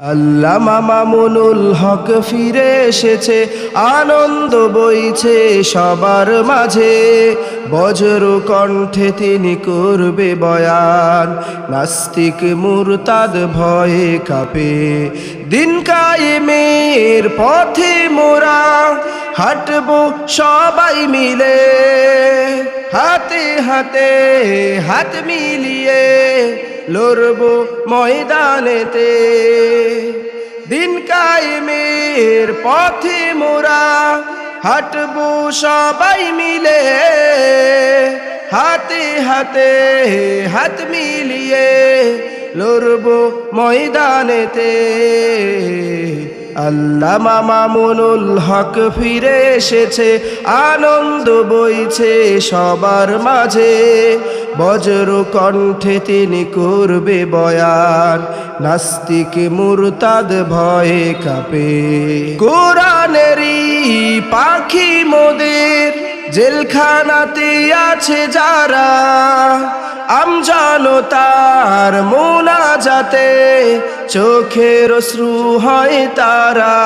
আল্লামা মামুনুল হক ফিরে এসেছে, আনন্দ বইছে সবার মাঝে। বজ্র কণ্ঠে তিনি করবে বয়ান, নাস্তিক মুরতাদ ভয়ে কাঁপে। দিন কায়েমের পথে মোরা, হাঁটবো সবাই মিলে। হাতে হাতে হাত মিলিয়ে লড়বো ময়দানেতে। দিন কায়েমের পথে মোরা হাঁটবো সবাই মিলে। হাতে হাতে হাত মিলিয়ে লড়বো ময়দানেতে। আল্লামা মামুনুল হক ফিরে এসেছে, আনন্দ বইছে সবার মাঝে। বজ্র কণ্ঠে তিনি করবে বয়ান, নাস্তিক মুরতাদ ভয়ে কাঁপে। কোরআনেরই পাখি মোদের জেলখানাতে আছে যারা আমজানো তার মোনা যাতে চোখের শ্রু হয় তারা।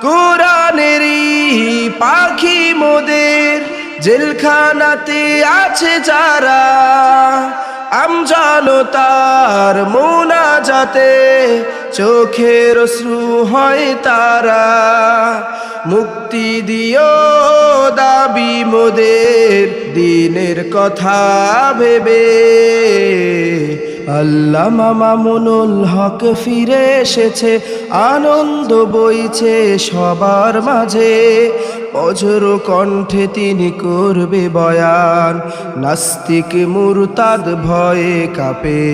কোরআনেরই পাখি মোদের জেলখানাতে আছে যারা। আমজানো তার মোনা যাতে চোখের শ্রু হয় তারা। মুক্তি দিও দাবি মোদের দিনের কথা ভেবে আল্লামা মামুনুল হক ফিরে এসেছে, আনন্দ বইছে সবার মাঝে। অজর কণ্ঠে তিনি করবে বয়ান, নাস্তিক মুরতাদ ভয়ে কাঁপে।